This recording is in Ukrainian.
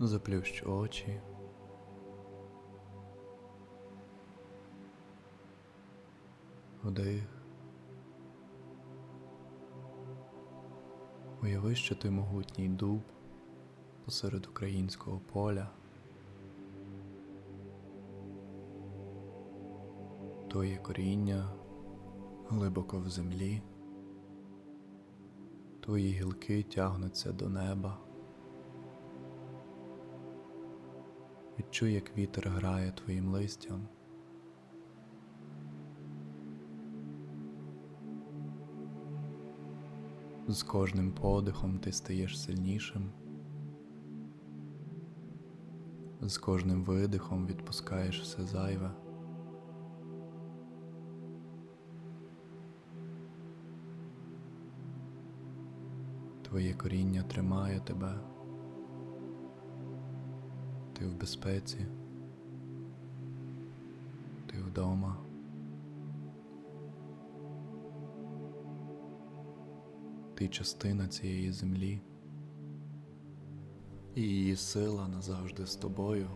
Заплющ очі. Вдих. Уяви, що ти могутній дуб посеред українського поля. Твоє коріння глибоко в землі. Твої гілки тягнуться до неба. Відчуй, як вітер грає твоїм листям. З кожним подихом ти стаєш сильнішим. З кожним видихом відпускаєш все зайве. Твоє коріння тримає тебе. Ти в безпеці. Ти вдома. Ти частина цієї землі. І її сила назавжди з тобою.